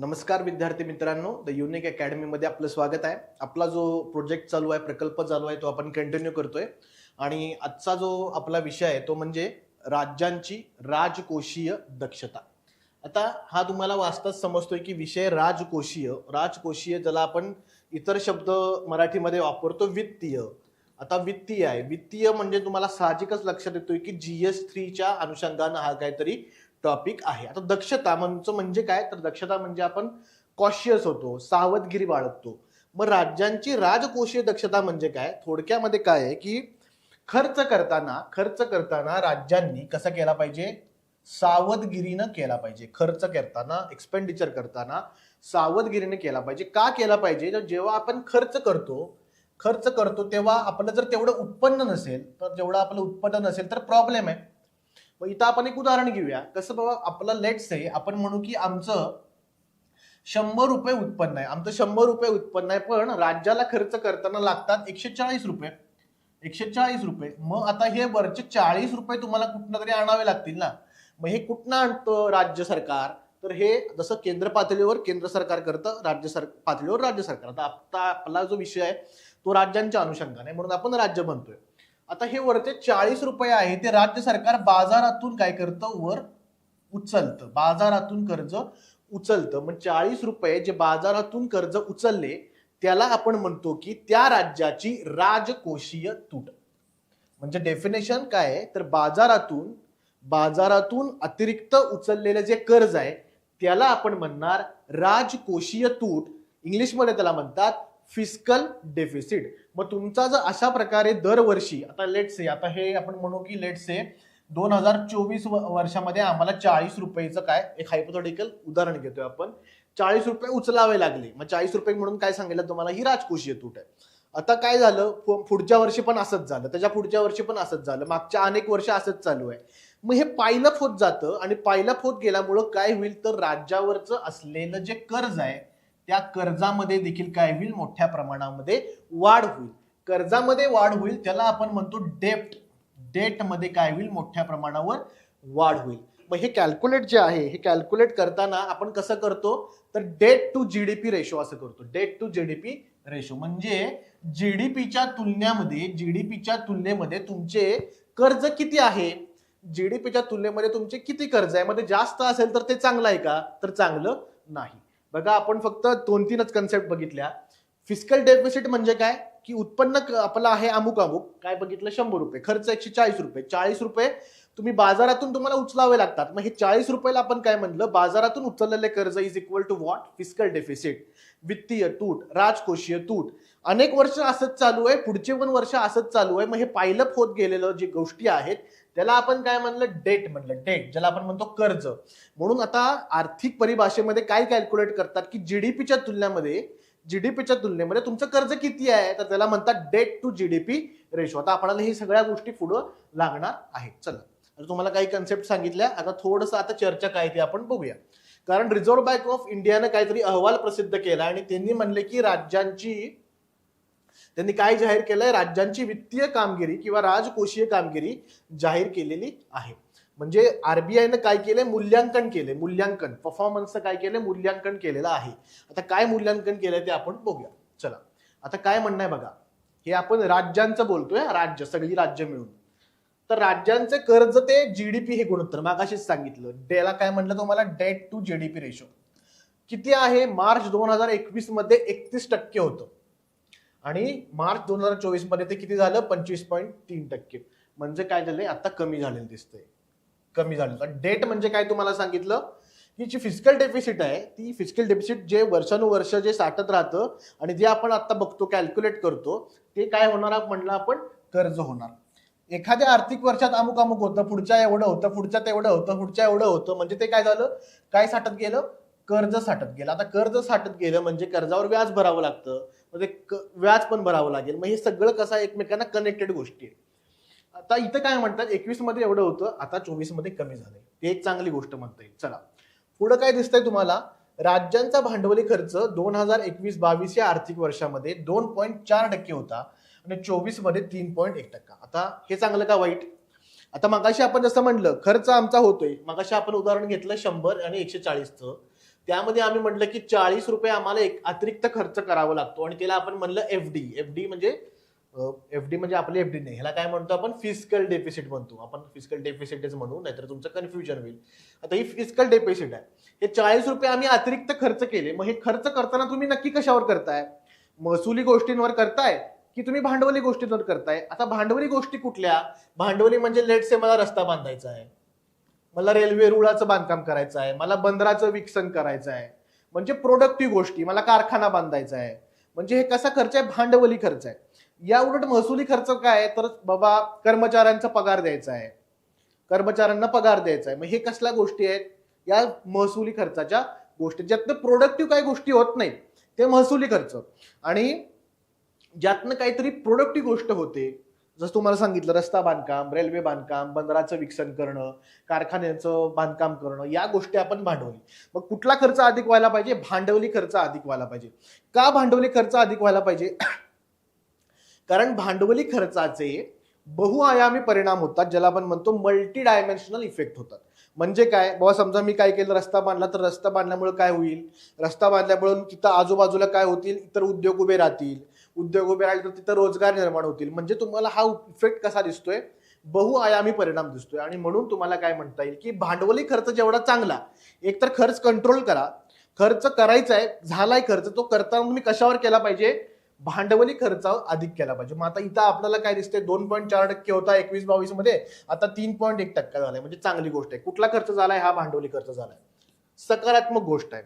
नमस्कार विद्यार्थी मित्रांनो द युनिक अकॅडमीमध्ये आपलं स्वागत आहे. आपला जो प्रोजेक्ट चालू आहे प्रकल्प चालू आहे तो आपण कंटिन्यू करतोय. आणि आजचा जो आपला विषय आहे तो म्हणजे राज्यांची राजकोषीय दक्षता. आता हा तुम्हाला वाचताच समजतोय की विषय राजकोषीय राजकोषीय ज्याला आपण इतर शब्द मराठीमध्ये वापरतो वित्तीय. आता वित्तीय आहे. वित्तीय म्हणजे तुम्हाला साहजिकच लक्षात येतोय की जी एस थ्रीच्या अनुषंगानं हा काहीतरी टॉपिक आहे. आता दक्षता म्हणजे म्हणजे काय? तर दक्षता म्हणजे आपण कॉशियस होतो सावधगिरी बाळगतो. मग राज्यांची राजकोषीय दक्षता म्हणजे काय? थोडक्यामध्ये काय आहे की खर्च करताना खर्च करताना राज्यांनी कसा केला पाहिजे? सावधगिरीनं केला पाहिजे. खर्च करताना एक्सपेंडिचर करताना सावधगिरीने केला पाहिजे. का केला पाहिजे? तर जेव्हा आपण खर्च करतो खर्च करतो तेव्हा आपलं जर तेवढं उत्पन्न नसेल तर जेवढं आपलं उत्पन्न नसेल तर प्रॉब्लेम आहे. मग इथं आपण एक उदाहरण घेऊया. कसं बाबा आपलं लेट्स आहे आपण म्हणू की आमचं शंभर रुपये उत्पन्न आहे. आमचं शंभर रुपये उत्पन्न आहे पण राज्याला खर्च करताना लागतात एकशे चाळीस रुपये. एकशे चाळीस रुपये. मग आता हे वरचे चाळीस रुपये तुम्हाला कुठनं तरी आणावे लागतील ना. मग हे कुठनं आणतं राज्य सरकार? तर हे जसं केंद्र पातळीवर केंद्र सरकार करतं राज्य सर पातळीवर राज्य सरकार. आता आपला जो विषय आहे तो राज्यांच्या अनुषंगाने. म्हणून आपण राज्य म्हणतोय आता हे वरचे चाळीस रुपये आहे ते राज्य सरकार बाजारातून काय करतं? वर उचलतं. बाजारातून कर्ज उचलतं. मग चाळीस रुपये जे बाजारातून कर्ज उचलले त्याला आपण म्हणतो की त्या राज्याची राजकोषीय तूट. म्हणजे डेफिनेशन काय आहे? तर बाजारातून बाजारातून अतिरिक्त उचललेलं जे कर्ज आहे त्याला आपण म्हणणार राजकोषीय तूट. इंग्लिशमध्ये त्याला म्हणतात फिस्कल डेफिसिट मग तुमचा जर अशा प्रकारे दरवर्षी आता लेट से आता हे आपण म्हणू की लेट से दोन हजार चोवीस वर्षामध्ये आम्हाला चाळीस रुपयेचं काय एक हायपोथेटिकल उदाहरण घेतोय आपण. चाळीस रुपये उचलावे लागले. मग चाळीस रुपये म्हणून काय सांगितलं तुम्हाला? ही राजकोषीय तूट आहे. आता काय झालं? पु- पुढच्या वर्षी पण असंच झालं. त्याच्या पुढच्या वर्षी पण असंच झालं. मागच्या अनेक वर्ष असंच चालू आहे. मग हे पायलप होत जातं आणि पायलप होत गेल्यामुळं काय होईल? तर राज्यावरचं असलेलं जे कर्ज आहे त्या कर्जामध्ये देखील काय होईल? मोठ्या प्रमाणामध्ये वाढ होईल. कर्जामध्ये वाढ होईल त्याला आपण म्हणतो डेप्ट डेटमध्ये काय होईल? मोठ्या प्रमाणावर वाढ होईल. मग हे कॅल्क्युलेट जे आहे हे कॅल्क्युलेट करताना आपण कसं करतो? तर debt to G D P ratio असं करतो. Debt to G D P ratio म्हणजे जी डी पीच्या तुलनेमध्ये जी डी पीच्या तुलनेमध्ये तुमचे कर्ज किती आहे? जी डी पीच्या तुलनेमध्ये तुमचे किती कर्ज आहे? मध्ये जास्त असेल तर ते चांगलं आहे का? तर चांगलं नाही. बघा आपण फक्त दोन तीनच कन्सेप्ट बघितल्या. फिजिकल डेफिसिट म्हणजे काय? की उत्पन्न आपलं आहे अमुक अमुक. काय बघितलं? शंभर रुपये. खर्च एकशे चाळीस रुपये. चाळीस रुपये तुम्ही बाजारातून तुम्हाला उचलावे लागतात. मग हे चाळीस रुपयाला आपण काय म्हणलं? बाजारातून उचललेले कर्ज is equal to what physical deficit वित्तीय तूट राजकोषीय तूट. अनेक वर्ष असंच चालू आहे. पुढचे पण वर्ष असंच चालू आहे. मग हे पायलप होत गेलेलं जे गोष्टी आहेत त्याला आपण काय म्हणलं? डेट म्हणलं. डेट ज्याला आपण म्हणतो कर्ज. म्हणून आता आर्थिक परिभाषेमध्ये काय कॅल्क्युलेट करतात की जीडीपीच्या तुलनेमध्ये जीडीपीच्या तुलनेमध्ये तुमचं कर्ज किती आहे? तर त्याला म्हणतात डेट टू जीडीपी रेशो आता आपल्याला ही सगळ्या गोष्टी पुढं लागणार आहेत. चला. आता तुम्हाला काही कन्सेप्ट सांगितल्या. आता थोडंसं आता चर्चा काय ते आपण बघूया. कारण रिझर्व्ह बँक ऑफ इंडियानं काहीतरी अहवाल प्रसिद्ध केला आणि त्यांनी म्हणले की राज्यांची त्यांनी काय जाहीर केलंय? राज्यांची वित्तीय कामगिरी किंवा राजकोषीय कामगिरी जाहीर केलेली आहे. म्हणजे आरबीआयनं काय केलंय? मूल्यांकन केलंय. मूल्यांकन. परफॉर्मन्सचं काय केलंय? मूल्यांकन केलेलं आहे. आता काय मूल्यांकन केलंय ते आपण बघूया. चला. आता काय म्हणणं आहे बघा. हे आपण राज्यांचं बोलतोय राज्य सगळी राज्य मिळून. तर राज्यांचे कर्ज ते जीडीपी हे गुणोत्तर. मागाशीच सांगितलं. डेला काय म्हणलं तुम्हाला? डेट टू जीडीपी रेशो किती आहे? मार्च दोन हजार एकवीसमध्ये एकतीस टक्के होतं. आणि मार्च दोन हजार चोवीसमध्ये ते किती झालं? पंचवीस पॉईंट तीन टक्के. म्हणजे काय झालंय? आता कमी झालेलं दिसतंय. कमी झालेलं. डेट म्हणजे काय तुम्हाला सांगितलं? की जी फिजिकल डेफिसिट आहे ती फिजिकल डेफिसिट जे वर्षानुवर्ष जे साठत राहतं आणि जे आपण आता बघतो कॅल्क्युलेट करतो ते काय होणार म्हणलं आपण? कर्ज होणार. एखाद्या आर्थिक वर्षात अमुक अमुक होतं पुढच्या एवढं होतं पुढच्या तेवढं होतं पुढच्या एवढं होतं म्हणजे ते काय झालं? काय साठत गेलं? कर्ज साठत गेलं. आता कर्ज साठत गेलं म्हणजे कर्जावर व्याज भरावं लागतं. मग ते क- व्याज पण भरावं लागेल. मग हे सगळं कसं आहे, एकमेकांना कनेक्टेड गोष्टी आहे आता इथं काय म्हणतात? एकवीसमध्ये एवढं होतं आता चोवीसमध्ये कमी झालंय. ते एक चांगली गोष्ट म्हणता येईल चला. पुढं काय दिसतंय तुम्हाला? राज्यांचा भांडवली खर्च दोन हजार एकवीस बावीस या आर्थिक वर्षामध्ये दोन पॉईंट चार टक्के होता आणि चोवीसमध्ये तीन पॉईंट एक टक्का. आता हे चांगलं का वाईट? आता मगाशी आपण जसं म्हणलं खर्च आमचा होतोय. मगाशी आपण उदाहरण घेतलं शंभर आणि एकशे चाळीसचं. त्यामध्ये आम्ही म्हटलं की चाळीस रुपये आम्हाला एक अतिरिक्त खर्च करावा लागतो. आणि त्याला आपण म्हणलं एफ डी एफ डी म्हणजे एफ डी म्हणजे आपली एफ डी नाही. ह्याला काय म्हणतो आपण? फिजिकल डेफिसिट म्हणतो. आपण फिजिकल डेफिसिटच म्हणू नाहीतर तुमचं कन्फ्युजन होईल. आता ही फिजिकल डेफिसिट आहे. हे चाळीस रुपये आम्ही अतिरिक्त खर्च केले. मग हे खर्च करताना तुम्ही नक्की कशावर करताय? महसुली गोष्टींवर करताय की तुम्ही भांडवली गोष्टींवर करताय? आता भांडवली गोष्टी कुठल्या? भांडवली म्हणजे लेट से मला रस्ता बांधायचा आहे. मला रेल्वे रुळाचं बांधकाम करायचं आहे मला बंदराचं विकसन करायचं आहे. म्हणजे प्रोडक्टिव्ह गोष्टी मला कारखाना बांधायचा आहे. म्हणजे हे कसा खर्च आहे? भांडवली खर्च आहे. या उलट महसुली खर्च काय तर बाबा कर्मचाऱ्यांचा पगार द्यायचा आहे. कर्मचाऱ्यांना पगार द्यायचा आहे. मग हे कसल्या गोष्टी आहेत? या महसुली खर्चाच्या गोष्टी. ज्यातनं प्रोडक्टिव्ह काही गोष्टी होत नाहीत ते महसुली खर्च. आणि ज्यातनं काहीतरी प्रोडक्टिव्ह गोष्ट होते जसं तुम्हाला सांगितलं रस्ता बांधकाम रेल्वे बांधकाम बंदराचं विकसन करणं कारखान्याचं बांधकाम करणं या गोष्टी आपण भांडवली. मग कुठला खर्च अधिक व्हायला पाहिजे? भांडवली खर्च अधिक व्हायला पाहिजे. का भांडवली खर्च अधिक व्हायला पाहिजे? कारण भांडवली खर्चाचे बहुआयामी परिणाम होतात ज्याला आपण म्हणतो मल्टी डायमेन्शनल इफेक्ट होतात. म्हणजे काय? बाबा समजा मी काय केलं? रस्ता बांधला तर रस्ता बांधल्यामुळे काय होईल? रस्ता बांधल्यामुळे तिथं आजूबाजूला काय होतील? इतर उद्योग उभे राहतील. उद्योग उभे राहिले तर तिथं रोजगार निर्माण होतील. म्हणजे तुम्हाला हा इफेक्ट कसा दिसतोय? बहुआयामी परिणाम दिसतोय. आणि म्हणून तुम्हाला काय म्हणता येईल की भांडवली खर्च जेवढा चांगला एकतर खर्च कंट्रोल करा. खर्च करायचा आहे झालाय खर्च तो करताना तुम्ही कशावर केला पाहिजे? भांडवली खर्चावर अधिक केला पाहिजे. मग आता इथं आपल्याला काय दिसतंय? दोन पॉईंट चार टक्के होता एकवीस बावीसमध्ये आता तीन पॉईंट एक टक्का झालाय. म्हणजे चांगली गोष्ट आहे. कुठला खर्च झालाय? हा भांडवली खर्च झालाय. सकारात्मक गोष्ट आहे.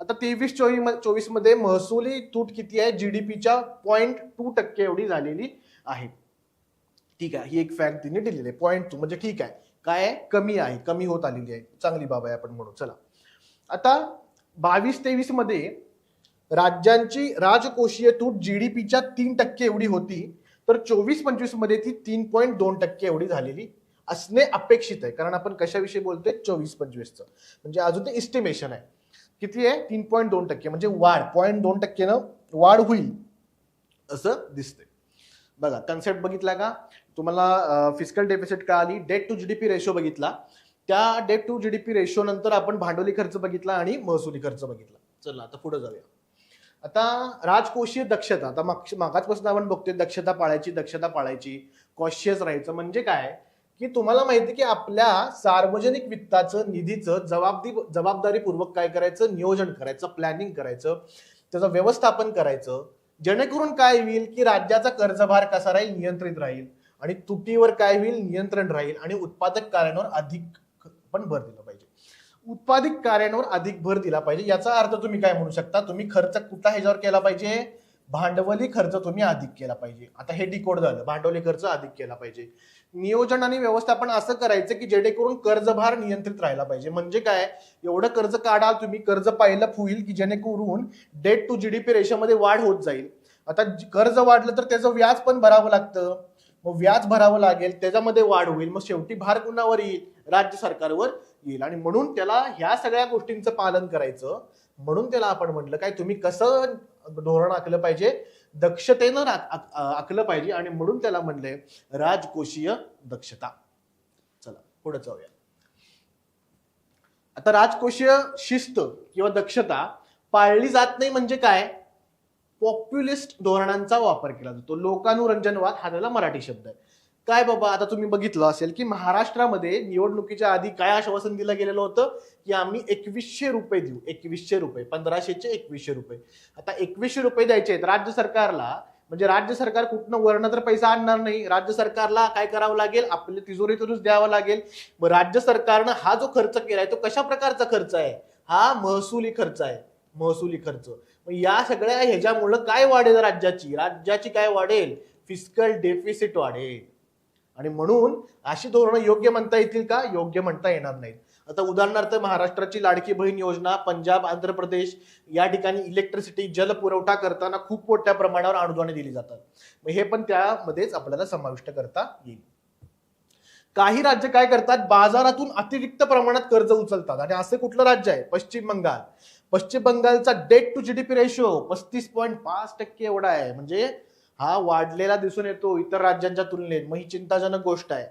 आता तेवीस चोवीस चोवीसमध्ये महसुली तूट किती आहे? जीडीपीच्या पॉईंट टू टक्के एवढी झालेली आहे. ठीक आहे ही एक फॅक्ट तिने दिलेली आहे. पॉईंट टू म्हणजे ठीक आहे. काय आहे? कमी आहे. कमी होत आलेली आहे. चांगली बाब आहे आपण म्हणू. चला. आता बावीस तेवीसमध्ये राज्यांची राजकोषीय तूट जीडीपीच्या तीन टक्के एवढी होती तर चोवीस पंचवीसमध्ये ती तीन पॉईंट दोन टक्के एवढी झालेली असणे अपेक्षित आहे. कारण आपण कशाविषयी बोलतोय? चोवीस पंचवीसचं. म्हणजे अजून ते इस्टिमेशन आहे. किती आहे? तीन पॉईंट दोन टक्के म्हणजे वाढ. पॉईंट दोन टक्केनं वाढ होईल असं दिसतंय. बघा कन्सेप्ट बघितला का? तुम्हाला फिजिकल डेफिसिट का आली डेट टू जीडीपी रेशो बघितला. त्या डेट टू जीडीपी रेशो नंतर आपण भांडवली खर्च बघितला आणि महसुली खर्च बघितला. चला आता पुढे जाऊया. आता राजकोषीय दक्षता आता माग मागाचपासून आपण बघतोय दक्षता पाळायची दक्षता पाळायची कॉशियस राहायचं म्हणजे काय? की तुम्हाला माहिती की आपल्या सार्वजनिक वित्ताचं निधीचं जबाबदी जबाबदारीपूर्वक काय करायचं? नियोजन करायचं प्लॅनिंग करायचं त्याचं व्यवस्थापन करायचं. जेणेकरून काय होईल की राज्याचा कर्जभार कसा राहील? नियंत्रित राहील. आणि तुटीवर काय होईल? नियंत्रण राहील. आणि उत्पादक कार्यांवर अधिक पण भर दिला पाहिजे. उत्पादक कार्यांवर अधिक भर दिला पाहिजे. याचा अर्थ तुम्ही काय म्हणू शकता? तुम्ही खर्च कुठला ह्याच्यावर केला पाहिजे? भांडवली खर्च तुम्ही अधिक केला पाहिजे. आता हे डिकोड झालं. भांडवली खर्च अधिक केला पाहिजे. नियोजन आणि व्यवस्थापन असं करायचं की जेणेकरून कर्जभार नियंत्रित राहिला पाहिजे. म्हणजे काय? एवढं कर्ज काढाल तुम्ही कर्ज पाहिलं होईल की जेणेकरून डेट टू जीडीपी रेशोमध्ये वाढ होत जाईल. आता कर्ज वाढलं तर त्याचं व्याज पण भरावं लागतं. मग व्याज भरावं लागेल त्याच्यामध्ये वाढ होईल. मग शेवटी भार कुणावर येईल? राज्य सरकारवर येईल. आणि म्हणून त्याला ह्या सगळ्या गोष्टींचं पालन करायचं. म्हणून त्याला आपण म्हटलं काय तुम्ही कसं धोरण आखलं पाहिजे. दक्षतेनं रा- आखलं पाहिजे आणि म्हणून त्याला म्हणलंय राजकोषीय दक्षता. चला पुढे जाऊया. आता राजकोषीय शिस्त किंवा दक्षता पाळली जात नाही म्हणजे काय? पॉप्युलिस्ट धोरणांचा वापर केला जातो. लोकानुरंजनवाद हा त्याला मराठी शब्द आहे. काय बाबा आता तुम्ही बघितलं असेल की महाराष्ट्रामध्ये निवडणुकीच्या आधी काय आश्वासन दिलं गेलेलं होतं? की आम्ही एकवीसशे रुपये देऊ. एकवीसशे रुपये. पंधराशेचे एकवीसशे रुपये. आता एकवीसशे रुपये द्यायचे आहेत राज्य सरकारला. म्हणजे राज्य सरकार कुठनं वरणं तर पैसा आणणार नाही. राज्य सरकारला काय करावं लागेल? आपल्या तिजोरीतूनच द्यावं लागेल. मग राज्य सरकारनं हा जो खर्च केलाय तो कशा प्रकारचा खर्च आहे? हा महसुली खर्च आहे. महसुली खर्च. मग या सगळ्या ह्याच्यामुळं काय वाढेल राज्याची? राज्याची काय वाढेल? फिस्कल डेफिसिट वाढेल. आणि म्हणून अशी धोरणं योग्य म्हणता येतील का? योग्य म्हणता येणार नाहीत. आता उदाहरणार्थ महाराष्ट्राची लाडकी बहीण योजना पंजाब आंध्र प्रदेश या ठिकाणी इलेक्ट्रिसिटी जल पुरवठा करताना खूप मोठ्या प्रमाणावर अनुदाने दिली जातात. मग हे पण त्यामध्येच आपल्याला समाविष्ट करता येईल. काही राज्य काय करतात? बाजारातून अतिरिक्त प्रमाणात कर्ज उचलतात. आणि असं कुठलं राज्य आहे? पश्चिम बंगाल. पश्चिम बंगालचा डेट टू जीडीपी रेशो पस्तीस पॉईंट पाच टक्के एवढा आहे. म्हणजे हा वाढलेला दिसून येतो इतर राज्यांच्या तुलनेत. मग ही चिंताजनक गोष्ट आहे.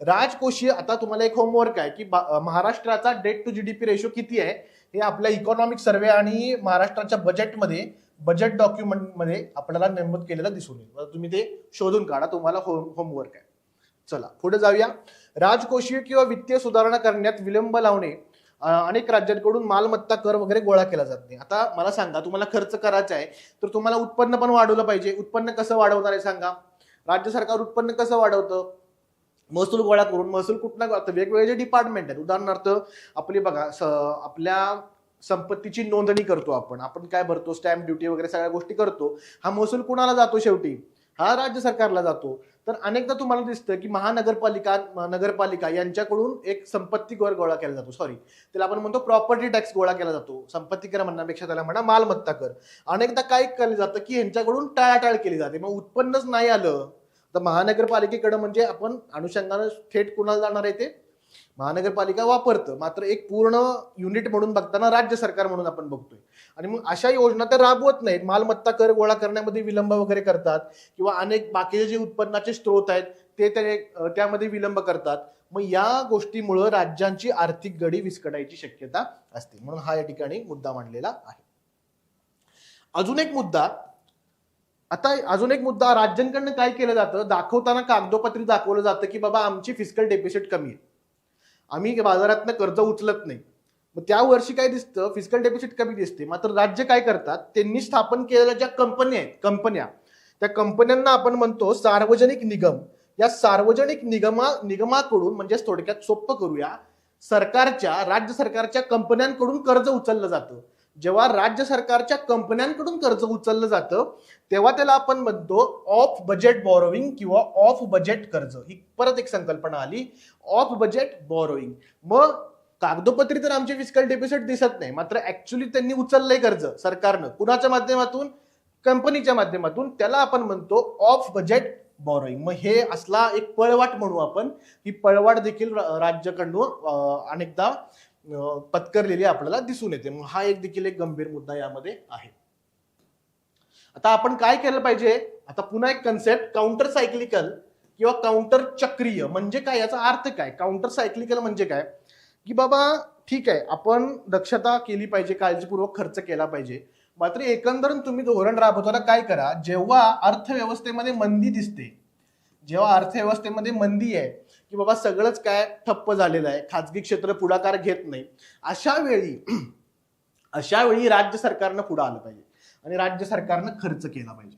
राजकोषीय आता तुम्हाला एक होमवर्क आहे की बा- महाराष्ट्राचा डेट टू जीडीपी रेशो किती आहे? हे आपल्या इकॉनॉमिक सर्वे आणि महाराष्ट्राच्या बजेटमध्ये बजेट डॉक्युमेंटमध्ये आपल्याला नमूद केलेलं दिसून येईल. तुम्ही ते शोधून काढा तुम्हाला होम होमवर्क आहे. चला पुढे जाऊया. राजकोषीय किंवा वित्तीय सुधारणा करण्यात विलंब लावणे अनेक राज्यांकडून मालमत्ता कर वगैरे गोळा केला जात नाही. आता मला सांगा तुम्हाला खर्च करायचा आहे तर तुम्हाला उत्पन्न पण वाढवलं पाहिजे. उत्पन्न कसं वाढवणार आहे सांगा. राज्य सरकार उत्पन्न कसं वाढवतं? महसूल गोळा करून महसूल कुठनं वेगवेगळे जे डिपार्टमेंट आहेत उदाहरणार्थ आपली बघा स- आपल्या संपत्तीची नोंदणी करतो आपण. आपण काय भरतो? स्टॅम्प ड्युटी वगैरे सगळ्या गोष्टी करतो. हा महसूल कुणाला जातो शेवटी? हा राज्य सरकारला जातो. तर अनेकदा तुम्हाला दिसतं की महानगरपालिका नगरपालिका यांच्याकडून एक संपत्ती कर गोळा केला जातो. सॉरी त्याला आपण म्हणतो प्रॉपर्टी टॅक्स गोळा केला जातो. संपत्ती कर म्हणण्यापेक्षा त्याला म्हणा मालमत्ता कर. अनेकदा काय केलं जातं की यांच्याकडून टाळाटाळ केली जाते. मग उत्पन्नच नाही आलं तर महानगरपालिकेकडे म्हणजे आपण अनुषंगानं थेट कुणाला जाणार आहे ते? महानगरपालिका वापरतं मात्र एक पूर्ण युनिट म्हणून बघताना राज्य सरकार म्हणून आपण बघतोय. आणि मग अशा योजना तर राबवत नाहीत. मालमत्ता कर गोळा करण्यामध्ये विलंब वगैरे करतात किंवा अनेक बाकीचे जे उत्पन्नाचे स्रोत आहेत ते त्यामध्ये विलंब करतात. मग या गोष्टीमुळं राज्यांची आर्थिक गडी विस्कटायची शक्यता असते. म्हणून हा या ठिकाणी मुद्दा मांडलेला आहे. अजून एक मुद्दा. आता अजून एक मुद्दा. राज्यांकडनं काय केलं जातं? दाखवताना कागदोपत्री दाखवलं जातं की बाबा आमची फिजिकल डेफिसिट कमी आहे. आम्ही बाजारातनं कर्ज उचलत नाही. मग त्या वर्षी काय दिसतं? फिजिकल डेफिसिट कमी दिसते. मात्र राज्य काय करतात? त्यांनी स्थापन केलेल्या ज्या कंपन्या आहेत कंपन्या त्या कंपन्यांना आपण म्हणतो सार्वजनिक निगम. या सार्वजनिक निगमा निगमाकडून म्हणजे थोडक्यात सोप्प करूया सरकारच्या राज्य सरकारच्या कंपन्यांकडून कर्ज उचललं जातं. जेव्हा राज्य सरकारच्या कंपन्यांकडून कर्ज उचललं जातं तेव्हा त्याला आपण म्हणतो ऑफ बजेट बॉरोविंग किंवा ऑफ बजेट कर्ज. ही परत एक संकल्पना आली ऑफ बजेट बॉरोईंग मग कागदोपत्री तर आमचे फिजिकल डेफिसिट दिसत नाही मात्र ऍक्च्युली त्यांनी उचललंय कर्ज सरकारनं. कुणाच्या माध्यमातून? कंपनीच्या माध्यमातून. त्याला आपण म्हणतो ऑफ बजेट बॉरोईंग मग हे असला एक पळवाट म्हणू आपण. ही पळवाट देखील रा- राज्याकडून अनेकदा पत्करलेली आपल्याला दिसून येते. मग हा एक देखील एक गंभीर मुद्दा यामध्ये आहे. आता आपण काय केलं पाहिजे? आता पुन्हा एक कन्सेप्ट काउंटर सायक्लिकल किंवा काउंटर चक्रीय म्हणजे काय? याचा अर्थ काय? काउंटर सायक्लिकल म्हणजे काय? की बाबा ठीक आहे आपण दक्षता केली पाहिजे काळजीपूर्वक खर्च केला पाहिजे. मात्र एकंदर तुम्ही धोरण राबवताना काय करा? जेव्हा अर्थव्यवस्थेमध्ये मंदी दिसते जेव्हा अर्थव्यवस्थेमध्ये मंदी आहे की बाबा सगळंच काय ठप्प झालेलं आहे खाजगी क्षेत्र पुढाकार घेत नाही. अशा वेळी अशा वेळी राज्य सरकारनं पुढं आलं पाहिजे. आणि राज्य सरकारनं खर्च केला पाहिजे.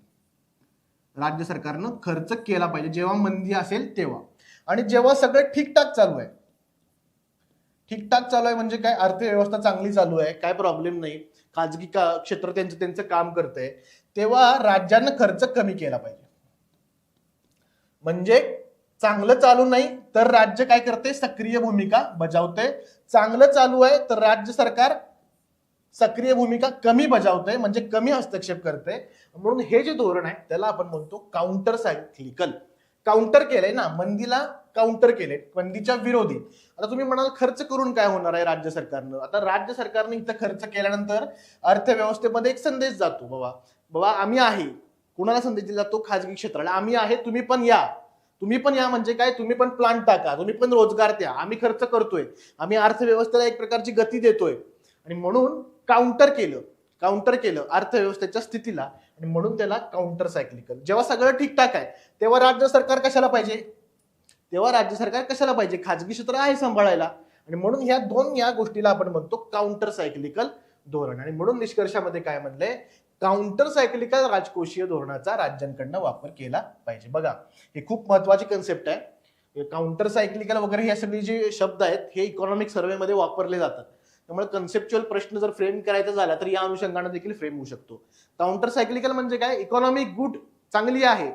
राज्य सरकारनं खर्च केला पाहिजे. जेव्हा मंदी असेल तेव्हा. आणि जेव्हा सगळं ठीकठाक चालू आहे. ठीकठाक चालू आहे म्हणजे काय? अर्थव्यवस्था चांगली चालू आहे. काय प्रॉब्लेम नाही. खाजगी का क्षेत्र त्यांचं त्यांचं काम करतंय. तेव्हा राज्यानं खर्च कमी केला पाहिजे. म्हणजे चांगलं चालू नाही तर राज्य काय करते? सक्रिय भूमिका बजावते. चांगलं चालू आहे तर राज्य सरकार सक्रिय भूमिका कमी बजावते म्हणजे कमी हस्तक्षेप करते. म्हणून हे जे धोरण आहे त्याला आपण म्हणतो काउंटर सायक्लिकल काउंटर केलंय ना मंदीला काउंटर केले मंदीच्या विरोधी. आता तुम्ही म्हणाल खर्च करून काय होणार आहे राज्य सरकारनं? आता राज्य सरकारने इथं खर्च केल्यानंतर अर्थव्यवस्थेमध्ये एक संदेश जातो बाबा. बाबा आम्ही आहे. कुणाला संदेश दिला? जातो खाजगी क्षेत्राला. आम्ही आहे तुम्ही पण या. तुम्ही पण या म्हणजे काय? तुम्ही पण प्लांट टाका. तुम्ही पण रोजगार द्या. आम्ही खर्च करतोय. आम्ही अर्थव्यवस्थेला एक प्रकारची गती देतोय. आणि म्हणून काउंटर केलं. काउंटर केलं अर्थव्यवस्थेच्या स्थितीला. आणि म्हणून त्याला काउंटर सायक्लिकल जेव्हा सगळं ठीकठाक आहे तेव्हा राज्य सरकार कशाला पाहिजे? तेव्हा राज्य सरकार कशाला पाहिजे? खाजगी क्षेत्र आहे सांभाळायला. आणि म्हणून ह्या दोन या गोष्टीला आपण म्हणतो काउंटर सायक्लिकल धोरण. आणि म्हणून निष्कर्षामध्ये काय म्हणलंय? काउंटर सायक्लिकल राजकोषीय धोरणाचा राज्यांकडनं वापर केला पाहिजे. बघा हे खूप महत्वाची कन्सेप्ट आहे. काउंटर सायक्लिकल वगैरे हे सगळे जे शब्द आहेत हे इकॉनॉमिक सर्व्हेमध्ये वापरले जातात. त्यामुळे कन्सेप्च्युअल प्रश्न जर फ्रेम करायचा झाला तर या अनुषंगाने देखील फ्रेम होऊ शकतो. काउंटर सायक्लिकल म्हणजे काय? इकॉनॉमिक गुड चांगली आहे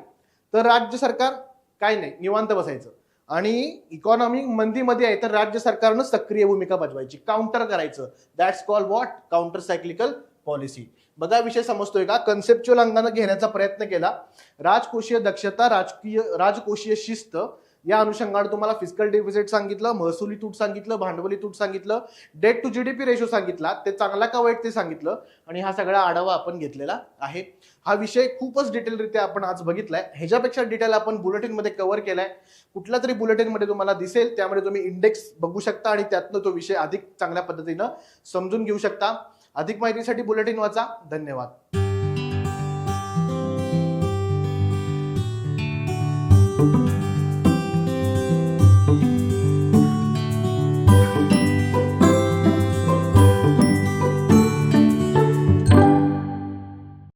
तर राज्य सरकार काय नाही निवांत बसायचं. आणि इकॉनॉमिक मंदीमध्ये आहे तर राज्य सरकारनं सक्रिय भूमिका बजवायची. काउंटर करायचं. That's call what counter cyclical policy बघा विषय समजतोय का? कन्सेप्च्युअल अंगानं घेण्याचा प्रयत्न केला. राजकोषीय दक्षता राजकीय राजकोषीय शिस्त या अनुषंगाने तुम्हाला फिजिकल डेफिसिट सांगितलं महसुली तूट सांगितलं भांडवली तूट सांगितलं डेट टू जीडीपी रेशो सांगितला ते चांगला का वाईट ते सांगितलं? आणि हा सगळा आढावा आपण घेतलेला आहे. हा विषय खूपच डिटेलरित्या आपण आज बघितलाय. ह्याच्यापेक्षा डिटेल आपण बुलेटिनमध्ये कव्हर केलाय. कुठल्या तरी बुलेटिनमध्ये तुम्हाला दिसेल त्यामध्ये तुम्ही इंडेक्स बघू शकता आणि त्यातनं तो विषय अधिक चांगल्या पद्धतीनं समजून घेऊ शकता. अधिक माहितीसाठी बुलेटिन वाचा. धन्यवाद.